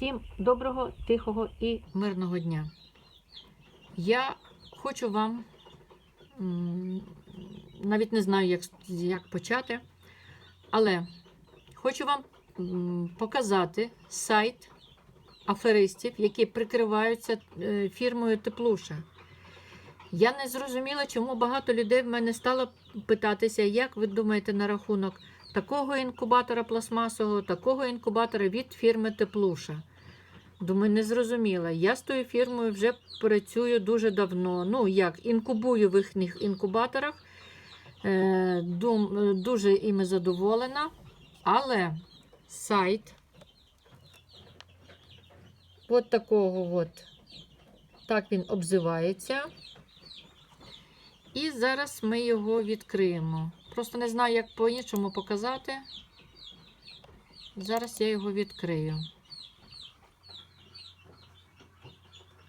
Всім доброго, тихого і мирного дня. Я хочу вам, навіть не знаю, як, як почати, але хочу вам показати сайт аферистів, які прикриваються е, фірмою Теплуша. Я не зрозуміла, чому багато людей в мене стало питатися, як ви думаєте на рахунок такого інкубатора пластмасового, такого інкубатора від фірми Теплуша. Думаю, не зрозуміла. Я з тою фірмою вже працюю дуже давно. Ну, як, інкубую в їхніх інкубаторах. Е, е, дуже іми задоволена. Але сайт от такого от, так він обзивається. І зараз ми його відкриємо. Просто не знаю, як по-іншому показати. Зараз я його відкрию.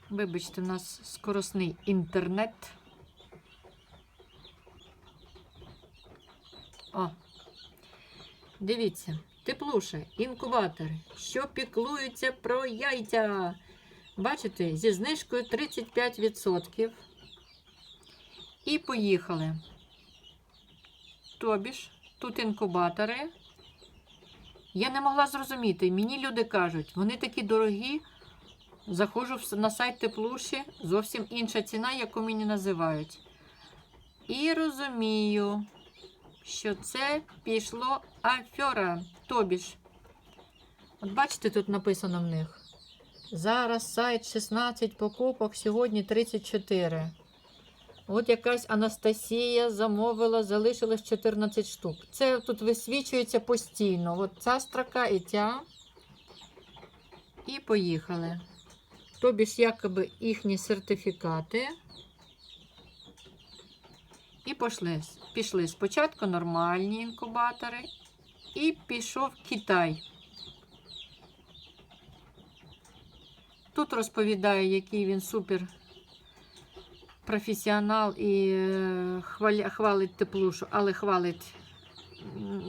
Вибачте, у нас скоросний інтернет. О, дивіться, теплуша, інкубатори, що піклуються про яйця. Бачите, зі знижкою 35%. І поїхали. Тобі ж, тут інкубатори. Я не могла зрозуміти. Мені люди кажуть, вони такі дорогі. Заходжу на сайт Теплуші, зовсім інша ціна, яку мені називають. І розумію, що це пішло афера. Тобі ж. От бачите, тут написано в них. Зараз сайт 16 покупок, сьогодні 34. От якась Анастасія замовила, залишилось 14 штук. Це тут висвічується постійно. От ця строка і ця. І поїхали. Тобі ж якоби їхні сертифікати. І пішли. Пішли спочатку нормальні інкубатори. І пішов Китай. Тут розповідає, який він супер професіонал і е, хвалить теплушу, але хвалить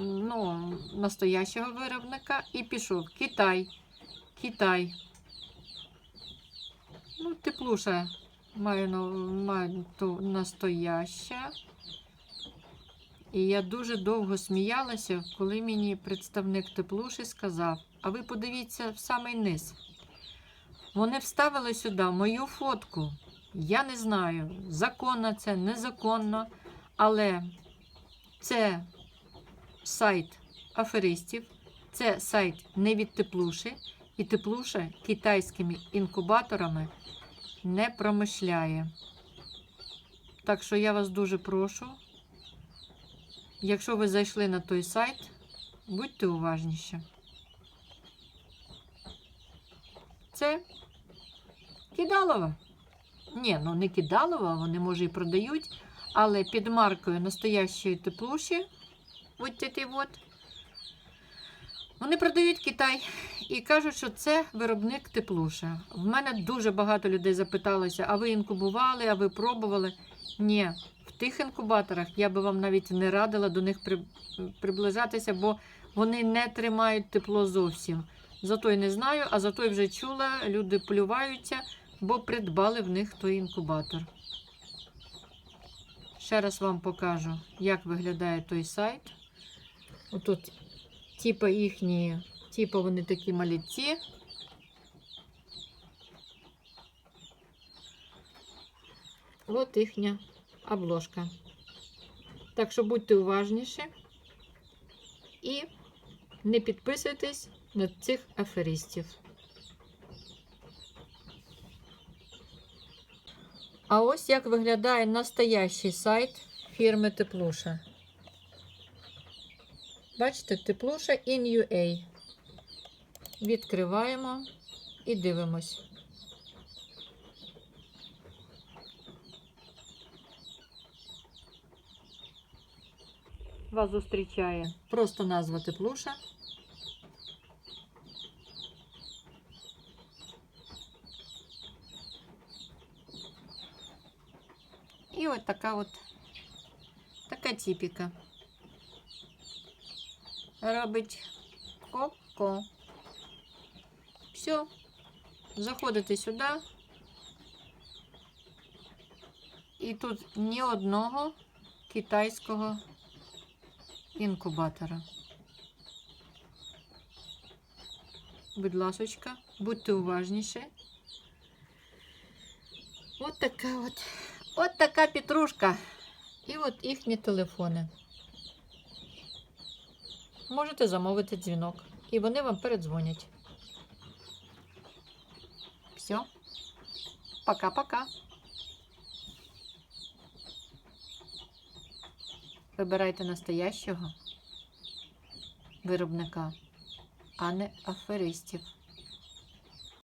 ну, настоящого виробника. І пішов Китай. Китай. Ну, теплуша маю, маю то настояща. І я дуже довго сміялася, коли мені представник теплуші сказав: а ви подивіться в самий низ. Вони вставили сюди мою фотку. Я не знаю, законно це, незаконно, але це сайт аферистів, це сайт не від теплуші, і теплуша китайськими інкубаторами не промишляє. Так що я вас дуже прошу, якщо ви зайшли на той сайт, будьте уважніші. Це Кидалова. Ні, ну не Кидалова, вони може і продають, але під маркою настоящої теплуші, от от, вони продають Китай і кажуть, що це виробник теплуша. В мене дуже багато людей запиталося, а ви інкубували, а ви пробували? Ні, в тих інкубаторах я би вам навіть не радила до них при- приближатися, бо вони не тримають тепло зовсім. Зато й не знаю, а зато й вже чула, люди плюваються, бо придбали в них той інкубатор. Ще раз вам покажу, як виглядає той сайт. Отут, типа їхні, типа вони такі маліці. От їхня обложка. Так що будьте уважніші і не підписуйтесь на цих аферистів. А ось як виглядає настоящий сайт фірми Теплуша. Бачите, Теплуша in.ua. Відкриваємо і дивимось. Вас зустрічає просто назва Теплуша. І от така от така тіпіка. Робить ко-ко. Все. Заходите сюди. І тут ні одного китайського інкубатора. Будь ласочка, будьте уважніші. От така от. От така петрушка. І от їхні телефони. Можете замовити дзвінок. І вони вам передзвонять. Все. Пока-пока. Вибирайте настоящого виробника, а не аферистів.